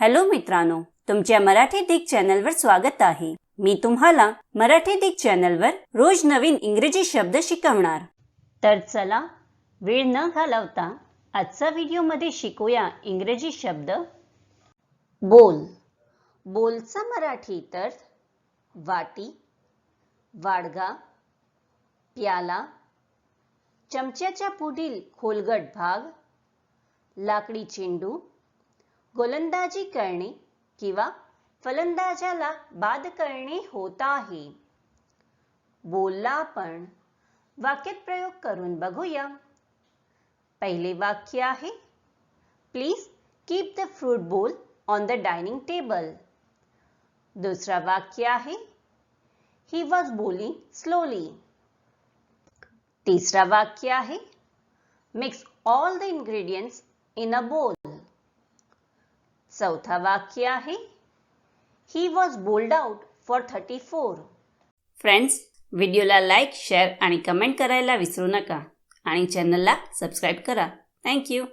Hello मित्रांनो तुमच्या मराठी दिग चॅनलवर स्वागत आहे. मी तुम्हाला मराठी दिग चॅनलवर रोज नवीन इंग्रजी शब्द शिकवणार. तर चला वेळ न घालवता आजचा व्हिडिओमध्ये शिकूया इंग्रजी शब्द. बोल. बोलचा मराठी तर वाटी वाडगा प्याला चमच्याच्या पुढील खोलगट भाग लाकडी चेंडू गोलंदाजी करणे किंवा फलंदाजाला बाद करणे होत आहे. बोलला आपण वाक्यात प्रयोग करून बघूया. पहिले वाक्य आहे please keep the fruit bowl on the dining table दुसरा वाक्य आहे ही वॉज बोलिंग स्लोली तिसरा वाक्य आहे mix all the ingredients in a bowl चौथा वाक्य आहे. He was bold out for thirty four friends व्हिडिओला लाईक शेअर आणि कमेंट करायला विसरू नका. आणि चॅनलला सबस्क्राईब करा. थँक्यू